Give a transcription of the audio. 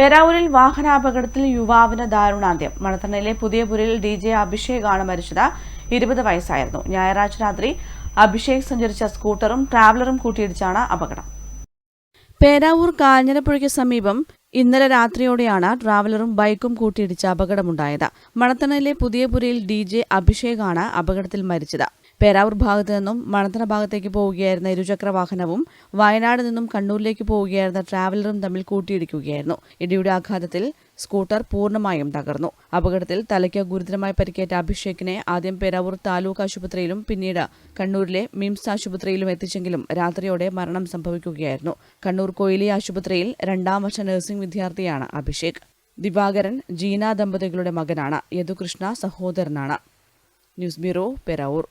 പേരാവൂരിൽ വാഹനാപകടത്തിൽ യുവാവിന് ദാരുണാന്ത്യം. മണത്തണ്ണയിലെ പുതിയപുരയിൽ ഡി ജെ അഭിഷേകാണ് മരിച്ചത്. ഇരുപത് വയസ്സായിരുന്നു. ഞായറാഴ്ച രാത്രി അഭിഷേക് സഞ്ചരിച്ച സ്കൂട്ടറും ട്രാവലറും കൂട്ടിയിടിച്ചാണ് അപകടം. പേരാവൂർ കാഞ്ഞിരപ്പുഴയ്ക്ക് സമീപം ഇന്നലെ രാത്രിയോടെയാണ് ട്രാവലറും ബൈക്കും കൂട്ടിയിടിച്ച അപകടമുണ്ടായത്. മണത്തണയിലെ പുതിയപുരയിൽ ഡി ജെ അഭിഷേകാണ് അപകടത്തിൽ മരിച്ചത്. പേരാവൂർ ഭാഗത്തു നിന്നും മണത്തറ ഭാഗത്തേക്ക് പോവുകയായിരുന്ന ഇരുചക്ര വാഹനവും വയനാട് നിന്നും കണ്ണൂരിലേക്ക് പോവുകയായിരുന്ന ട്രാവലറും തമ്മിൽ കൂട്ടിയിടിക്കുകയായിരുന്നു. ഇടിയുടെ ആഘാതത്തിൽ സ്കൂട്ടർ പൂർണമായും തകർന്നു. അപകടത്തിൽ തലയ്ക്ക് ഗുരുതരമായി പരിക്കേറ്റ അഭിഷേകിനെ ആദ്യം പേരാവൂർ താലൂക്ക് ആശുപത്രിയിലും പിന്നീട് കണ്ണൂരിലെ മിംസ് ആശുപത്രിയിലും എത്തിച്ചെങ്കിലും രാത്രിയോടെ മരണം സംഭവിക്കുകയായിരുന്നു. കണ്ണൂർ കോയിലി ആശുപത്രിയിൽ രണ്ടാം വർഷ നഴ്സിംഗ് വിദ്യാർത്ഥിയാണ് അഭിഷേക്. ദിവാകരൻ ജീന ദമ്പതികളുടെ മകനാണ്. യദുകൃഷ്ണ സഹോദരനാണ്. News bureau Peravoor.